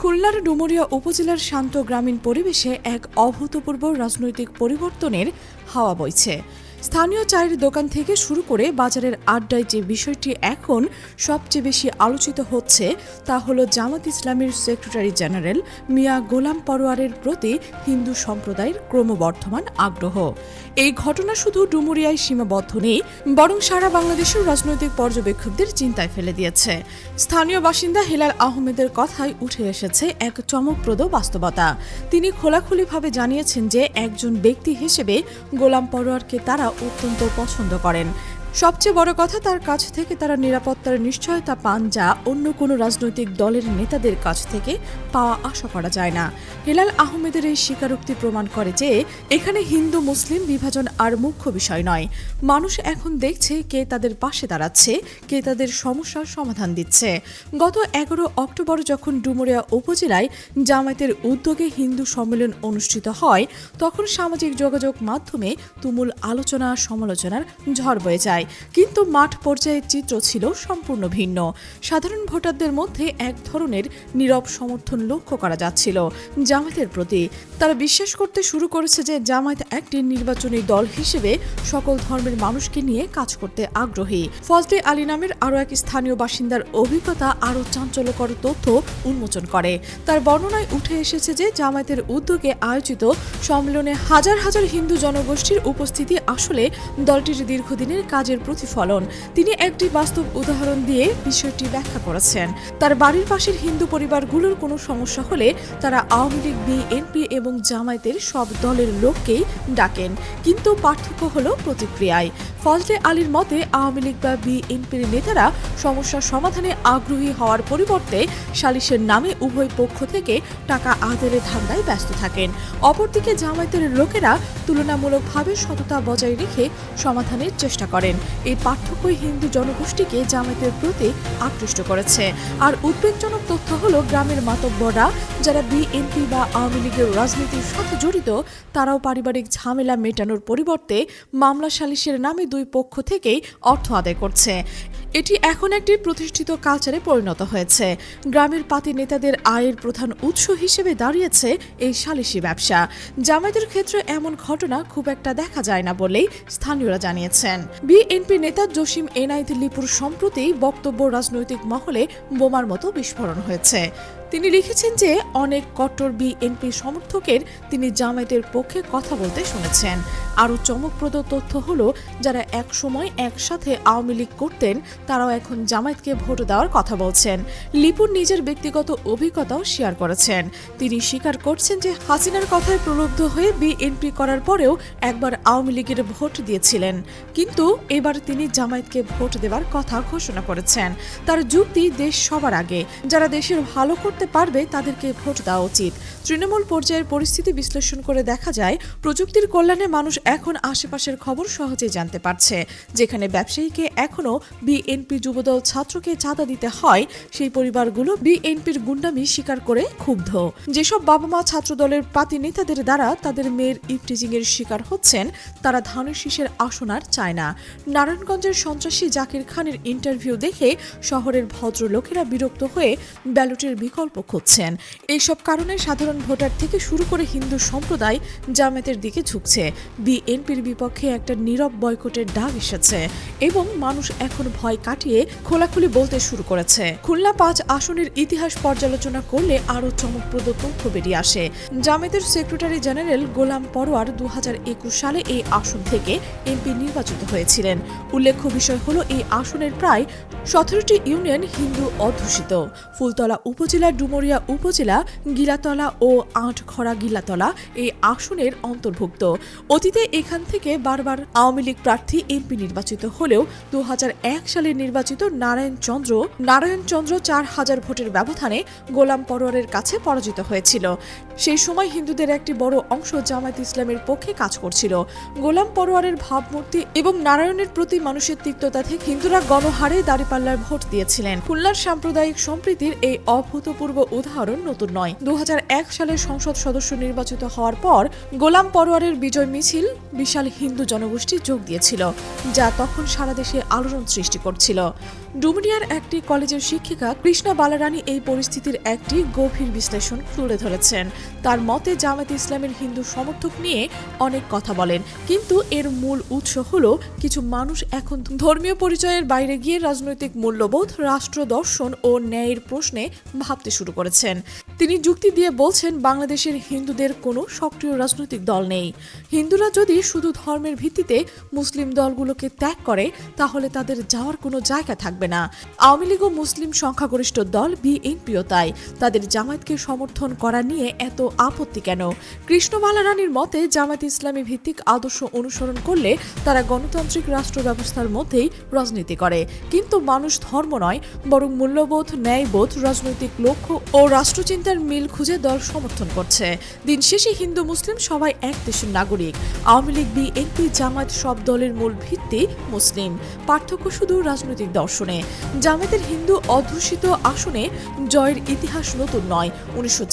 খুলনার ডুমুরিয়া উপজেলার শান্ত গ্রামীণ পরিবেশে এক অভূতপূর্ব রাজনৈতিক পরিবর্তনের হাওয়া বইছে। স্থানীয় চায়ের দোকান থেকে শুরু করে বাজারের আড্ডায় যে বিষয়টি এখন সবচেয়ে বেশি আলোচিত হচ্ছে, তা হলো জামাত ইসলামের সেক্রেটারি জেনারেল মিয়া গোলাম পরোয়ারের প্রতি হিন্দু সম্প্রদায়ের ক্রমবর্ধমান আগ্রহ। এই ঘটনা শুধু ডুমুরিয়ায় সীমাবদ্ধ নেই, বরং সারা বাংলাদেশের রাজনৈতিক পর্যবেক্ষকদের চিন্তায় ফেলে দিয়েছে। স্থানীয় বাসিন্দা হেলাল আহমেদের কথায় উঠে এসেছে এক চমকপ্রদ বাস্তবতা। তিনি খোলাখুলিভাবে জানিয়েছেন যে একজন ব্যক্তি হিসেবে গোলাম পরোয়ারকে তারা অত্যন্ত পছন্দ করেন। সবচেয়ে বড় কথা, তার কাছ থেকে তারা নিরাপত্তার নিশ্চয়তা পান যা অন্য কোনো রাজনৈতিক দলের নেতাদের কাছ থেকে পাওয়া আশা করা যায় না। হেলাল আহমেদের এই স্বীকারোক্তি প্রমাণ করে যে, এখানে হিন্দু, মুসলিম বিভাজন আর মুখ্য বিষয় নয়। মানুষ এখন দেখছে কে তাদের পাশে দাঁড়াচ্ছে, কে তাদের সমস্যার সমাধান দিচ্ছে। গত এগারো অক্টোবর যখন ডুমুরিয়া উপজেলায় জামায়াতের উদ্যোগে হিন্দু সম্মেলন অনুষ্ঠিত হয়, তখন সামাজিক যোগাযোগ মাধ্যমে তুমুল আলোচনা সমালোচনার ঝড় বয়ে যায়। কিন্তু মাঠ পর্যায়ের চিত্র ছিল সম্পূর্ণ ভিন্ন। সাধারণ ভোটারদের মধ্যে এক ধরনের নীরব সমর্থন লক্ষ্য করা যাচ্ছিল জামায়াতের প্রতি। তারা বিশ্বাস করতে শুরু করেছে যে জামায়াত একটি নির্বাচনী দল হিসেবে সকল ধর্মের মানুষকে নিয়ে কাজ করতে আগ্রহী। ফজলে আলী নামের আরও এক স্থানীয় বাসিন্দার অভিজ্ঞতা আরও চাঞ্চল্যকর তথ্য উন্মোচন করে। তার বর্ণনায় উঠে এসেছে যে জামায়াতের উদ্যোগে আয়োজিত সম্মেলনে হাজার হাজার হিন্দু জনগোষ্ঠীর উপস্থিতি আসলে দলটির দীর্ঘদিনের কাজের প্রতিফলন, তিনি একটি বাস্তব উদাহরণ দিয়ে বিষয়টি ব্যাখ্যা করেছেন। তার বাড়ির পাশের হিন্দু পরিবারগুলোর কোনো সমস্যা হলে তারা আওয়ামী লীগ, বিএনপি এবং জামায়াতের সব দলের লোককেই ডাকেন। কিন্তু পার্থক্য হলো প্রতিক্রিয়ায়। ফজলে আলীর মতে, আওয়ামী লীগ বা বিএনপির নেতারা সমস্যার সমাধানে আগ্রহী হওয়ার পরিবর্তে সালিশের নামে উভয় পক্ষ থেকে টাকা আদায়ের ধান্দায় ব্যস্ত থাকেন। অপরদিকে জামায়াতের লোকেরা তুলনামূলকভাবে সততা বজায় রেখে সমাধানের চেষ্টা করেন। এই পার্থক্যই হিন্দু জনগোষ্ঠীকে জামায়াতের প্রতি আকৃষ্ট করেছে। আর উদ্বেগজনক তথ্য হলো, গ্রামের মাতব্বররা যারা বিএনপি বা আওয়ামী লীগের রাজনীতির সাথে জড়িত, তারাও পারিবারিক ঝামেলা মেটানোর পরিবর্তে মামলা সালিশের নামে দুই পক্ষ থেকেই অর্থ আদায় করছে। এটি এখন একটি প্রতিষ্ঠিত কালচারে পরিণত হয়েছে। গ্রামের পাতি নেতাদের আয়ের প্রধান উৎস হিসেবে দাঁড়িয়েছে এই সালিশি ব্যবসা। জামায়াতের ক্ষেত্রে এমন ঘটনা খুব একটা দেখা যায় না বলেই স্থানীয়রা জানিয়েছেন। বিএনপি নেতা জসিম এনায়েত লিপুর সম্প্রতি বক্তব্য রাজনৈতিক মহলে বোমার মতো বিস্ফোরণ হয়েছে। তিনি লিখেছেন যে, অনেক কট্টর বিএনপি সমর্থকের তিনি জামায়াতের পক্ষে কথা বলতে শুনেছেন। আরও চমকপ্রদ তথ্য হলো, যারা এক সময় একসাথে আওয়ামী লীগ করতেন, তারাও এখন জামায়াতকে ভোট দেওয়ার কথা বলছেন। লিপুর নিজের ব্যক্তিগত অভিজ্ঞতাও শেয়ার করেছেন। তিনি স্বীকার করছেন যে, হাসিনার কথায় প্রলুব্ধ হয়ে বিএনপি করার পরেও একবার আওয়ামী লীগের ভোট দিয়েছিলেন। কিন্তু এবার তিনি জামায়াতকে ভোট দেওয়ার কথা ঘোষণা করেছেন। তার যুক্তি দেশ সবার আগে। যারা দেশের ভালো পারবে তাদেরকে ভোট দেওয়া উচিত। তৃণমূল পর্যায়ের পরিস্থিতি বিশ্লেষণ করে দেখা যায়, প্রযুক্তির কল্যাণে মানুষ এখন আশেপাশের খবর সহজে জানতে পারছে। যেখানে ব্যবসায়ীকে এখনও বিএনপি যুবদল ছাত্রকে চাঁদা দিতে হয়, সেই পরিবারগুলো বিএনপির গুন্ডামি স্বীকার করে ক্ষুব্ধ। যেসব বাবা মা ছাত্রদলের পাতি নেতাদের দ্বারা তাদের মেয়ের ইফটিজিং এর শিকার হচ্ছেন, তারা ধানের শীষের আসন আর চায় না। নারায়ণগঞ্জের সন্ত্রাসী জাকির খানের ইন্টারভিউ দেখে শহরের ভদ্রলোকেরা বিরক্ত হয়ে ব্যালটের বিকল্প খুঁজছেন। এইসব কারণে সাধারণ ভোটার থেকে শুরু করে হিন্দু সম্প্রদায় জামায়াতের দিকে ঝুঁকছে। বিএনপির বিপক্ষে একটা নীরব বয়কটের ডাক এসেছে এবং মানুষ এখন ভয় কাটিয়ে খোলাখুলি বলতে শুরু করেছে। খুলনা পাঁচ আসনের ইতিহাস পর্যালোচনা করলে আরও চমকপ্রদ তথ্য বেরিয়ে আসে। জামায়াতের সেক্রেটারি জেনারেল গোলাম পরোয়ার দু হাজার একুশ সালে এই আসন থেকে এমপি নির্বাচিত হয়েছিলেন। উল্লেখ্য বিষয় হলো, এই আসনের প্রায় সতেরোটি ইউনিয়ন হিন্দু অধ্যুষিত। ফুলতলা উপজেলা ডুমুরিয়া উপজেলা গিলাতলা ও আটখরা গিলাতলা এই আসনের অন্তর্ভুক্ত। অতীতে এখান থেকে বারবার আওয়ামী লীগ প্রার্থী এমপি নির্বাচিত হলেও দু হাজার এক সালে নির্বাচিত নারায়ণ চন্দ্র নারায়ণ চন্দ্র চার হাজার ভোটের ব্যবধানে গোলাম পরোয়ারের কাছে পরাজিত হয়েছিল। সেই সময় হিন্দুদের একটি বড় অংশ জামায়াত ইসলামের পক্ষে কাজ করছিল। গোলাম পরোয়ারের ভাবমূর্তি এবং নারায়ণের প্রতি মানুষের তিক্ততা থেকে হিন্দুরা গণহারে দাঁড়িপাল্লার ভোট দিয়েছিলেন। খুলনার সাম্প্রদায়িক সম্প্রীতির এই অভূতপূর্ব উদাহরণ নতুন নয়। দু সালের সংসদ সদস্য নির্বাচিত হওয়ার পর গোলাম পরোয়ারের বিজয় মিছিল বিশাল হিন্দু জনগোষ্ঠী যোগ দিয়েছিল, যা তখন সারা দেশে আলোড়ন সৃষ্টি করছিল। ডুমরিয়ার একটি কলেজের শিক্ষিকা কৃষ্ণা বালারানী এই পরিস্থিতির একটি গভীর বিশ্লেষণ তুলে ধরেছেন। তার মতে জামাত ইসলামের হিন্দু সমর্থক নিয়ে অনেক কথা বলেন। কিন্তু এর মূল উৎস হল কিছু মানুষ এখন ধর্মীয় পরিচয়ের বাইরে গিয়ে রাজনৈতিক মূল্যবোধ, রাষ্ট্র দর্শন ও ন্যায়ের প্রশ্নে ভাবতে শুরু করেছেন। তিনি যুক্তি দিয়ে বলছেন, বাংলাদেশের হিন্দুদের কোনো সক্রিয় রাজনৈতিক দল নেই। হিন্দুরা যদি শুধু ধর্মের ভিত্তিতে মুসলিম দলগুলোকে ত্যাগ করে, তাহলে তাদের যাওয়ার কোনো জায়গা থাকবে না। আওয়ামী লীগ ও মুসলিম সংখ্যাগরিষ্ঠ দল বিএনপিও তাই। তাদের জামায়াতকে সমর্থন করা নিয়ে এত আপত্তি কেন? কৃষ্ণমালা রানীর মতে জামায়াত ইসলামী ভিত্তিক আদর্শ অনুসরণ করলে তারা গণতান্ত্রিক রাষ্ট্র ব্যবস্থার মধ্যেই রাজনীতি করে। কিন্তু মানুষ ধর্ম নয়, বরং মূল্যবোধ, ন্যায়বোধ, রাজনৈতিক লক্ষ্য ও রাষ্ট্রচিন্তার মিল খুঁজে দল সমর্থন করছে। দিন শেষে হিন্দু মুসলিম সবাই এক দেশের নাগরিক। আওয়ামী লীগ বিএনপি জামায়াত সব দলের মূল ভিত্তি মুসলিম। পার্থক্য শুধু রাজনৈতিক দর্শনে। জামায়াতের হিন্দু অধ্যুষিত আসনে জয়ের ইতিহাস নতুন নয়। উনিশশো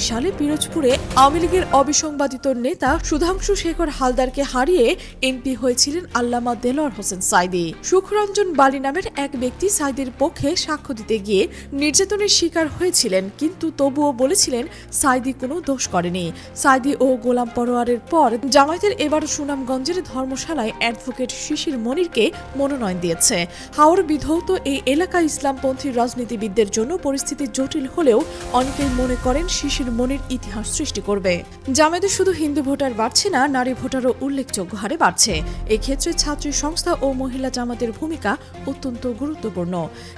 সালে পিরোজপুরে আওয়ামী লীগের অবিসংবাদিত নেতা সুধাংশু শেখর হালদারকে হারিয়ে এমপি হয়েছিলেন আল্লামা দেলোয়ার হোসেন সাইদি। সুখরঞ্জন বালি নামের এক ব্যক্তি সাইদের পক্ষে সাক্ষ্য দিতে গিয়ে নির্যাতনের শিকার হয়েছিলেন, কিন্তু তবুও বলেছিলেন সাইদি কোনো দোষ করেনি। সাইদি ও গোলাম পরোয়ারের পর জামায়াতের এবার সুনামগঞ্জের ধর্মশালায় অ্যাডভোকেট শিশির মনিরকে মনোনয়ন দিয়েছে। হাওর বিধৌত এই এলাকা ইসলামপন্থী রাজনীতিবিদদের জন্য পরিস্থিতি জটিল হলেও অনেকেই মনে করেন শিশির মনির ইতিহাস সৃষ্টি করবে। জামায়াতে শুধু হিন্দু ভোটার বাড়ছে না, নারী ভোটারও উল্লেখযোগ্য হারে বাড়ছে। এক্ষেত্রে ছাত্রী সংস্থা ও মহিলা জামাতের ভূমিকা অত্যন্ত গুরুত্বপূর্ণ।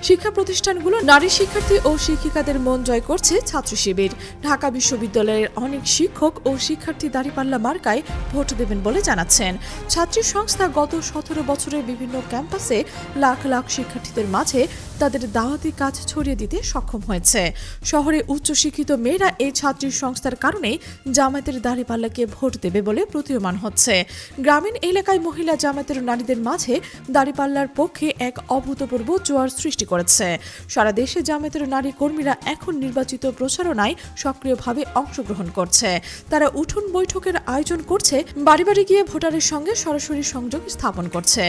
শিক্ষা প্রতিষ্ঠানগুলো নারী শিক্ষার্থী ও শিক্ষিকাদের মন জয় করছে ছাত্র শিবির। ঢাকা বিশ্ববিদ্যালয়ের অনেক শিক্ষক ও শিক্ষার্থী দাঁড়িপাল্লা মার্কায় ভোট দেবেন বলে জানাচ্ছেন। ছাত্রী সংস্থা গত সতেরো বছরের বিভিন্ন ক্যাম্পাসে লাখ লাখ শিক্ষার্থীদের মাঝে তাদের দাওয়াতি কাজ ছড়িয়ে দিতে সক্ষম হয়েছে। শহরে উচ্চশিক্ষিত মেয়েরা এই ছাত্রী সংস্থার কারণেই জামায়াতের দাঁড়িপাল্লাকে ভোট দেবে বলে প্রতীয়মান হচ্ছে। গ্রামীণ এলাকায় মহিলা জামায়াতের নারীদের মাঝে দাঁড়িপাল্লার পক্ষে এক অভূতপূর্ব জোয়ার সৃষ্টি করেছে। সারা দেশে জামায়াতের নারী কর্মীরা এখন নির্বাচিত প্রচারণায় সক্রিয়ভাবে অংশগ্রহণ করছে। তারা উঠোন বৈঠকের আয়োজন করছে বাড়ি বাড়ি গিয়ে ভোটারের সঙ্গে সরাসরি সংযোগ স্থাপন করছে।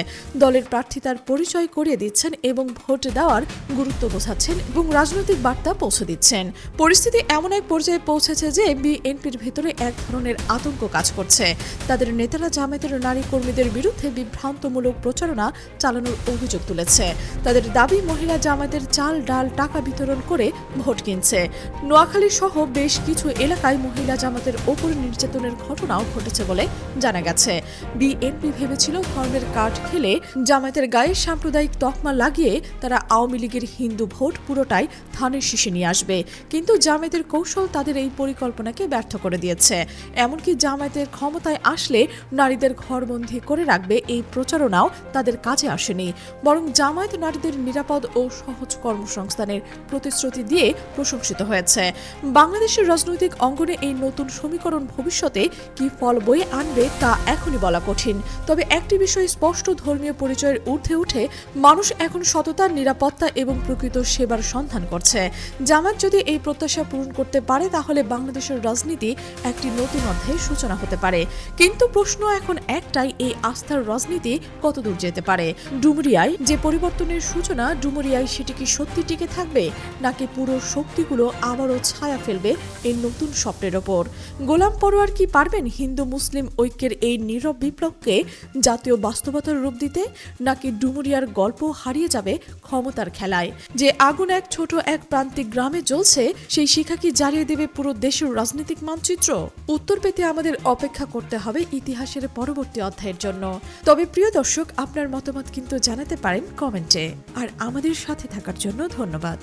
দলের প্রার্থী তার পরিচয় করিয়ে দিচ্ছেন এবং ভোট দেওয়ার গুরুত্ব বোঝাচ্ছেন এবং রাজনৈতিক বার্তা পৌঁছে দিচ্ছেন। পরিস্থিতি এমন এক পর্যায়ে পৌঁছেছে যে বিএনপির ভেতরে এক ধরনের আতঙ্ক কাজ করছে। তাদের নেতারা জামায়াতের নারী কর্মীদের বিরুদ্ধে বিভ্রান্তমূলক প্রচারণা চালানোর অভিযোগ তুলেছে। তাদের দাবি, মহিলা জামায়াতের চাল, ডাল, টাকা বিতরণ করে ভোট কিনছে। নোয়াখালী সহ বেশ কিছু এলাকায় মহিলা জামাতের ওপর নির্যাতনের ঘটনাও ঘটেছে বলে জানা গেছে। বিএনপি ভেবেছিল ধর্মের কার্ড খেলে জামায়াতের গায়ে সাম্প্রদায়িক তকমা লাগিয়ে তারা আওয়ামী লীগের হিন্দু ভোট পুরোটাই ধানের শীষে নিয়ে আসবে। কিন্তু জামায়াতের কৌশল তাদের এই পরিকল্পনাকে ব্যর্থ করে দিয়েছে। এমনকি জামায়াতের ক্ষমতায় আসলে নারীদের ঘরবন্দি করে রাখবে এই প্রচারণাও তাদের কাজে আসেনি। বরং জামায়াত নারীদের নিরাপদ ও সহজ কর্মসংস্থানের প্রতিশ্রুতি দিয়ে প্রশংসিত হয়েছে। বাংলাদেশের রাজনৈতিক অঙ্গনে এই নতুন সমীকরণ ভবিষ্যতে কি ফল বয়ে আনবে তা এখনই বলা কঠিন। তবে একটি বিষয় স্পষ্ট, ধর্মীয় পরিচয়ের ঊর্ধ্বে উঠে মানুষ এখন সততার, নিরাপত্তা এবং প্রকৃত সেবার সন্ধান করছে। জামাত যদি এই প্রত্যাশা পূরণ করতে পারে, তাহলে বাংলাদেশের রাজনীতি একটি নতুন অধ্যায়ের সূচনা হতে পারে। কিন্তু প্রশ্ন এখন একটাই, এই আস্থার রাজনীতি কতদূর যেতে পারে? ডুমুরিয়ায় যে পরিবর্তনের সূচনা, ডুমুরিয়ায় সেটি কি সত্যি টিকে থাকবে? নাকি পুরো শক্তিগুলো আবারও ছায়া ফেলবে এই নতুন স্বপ্নের ওপর? গোলাম পরোয়ার কি পারবেন হিন্দু মুসলিম ঐক্যের এই নীরব বিপ্লবকে জাতীয় বাস্তবতার রূপ দিতে? নাকি ডুমুরিয়ার গল্প হারিয়ে যাবে ক্ষমতার খেলায়? যে আগুন এক ছোট এক প্রান্তিক গ্রামে জ্বলছে, সেই শিখা কি জ্বালিয়ে দেবে পুরো দেশের রাজনৈতিক মানচিত্র উত্তর পেতে আমাদের অপেক্ষা করতে হবে ইতিহাসের পরবর্তী অধ্যায়ের জন্য। তবে প্রিয় দর্শক, আপনার মতামত কিন্তু জানাতে পারেন কমেন্টে। আর আমাদের সাথে থাকার জন্য ধন্যবাদ।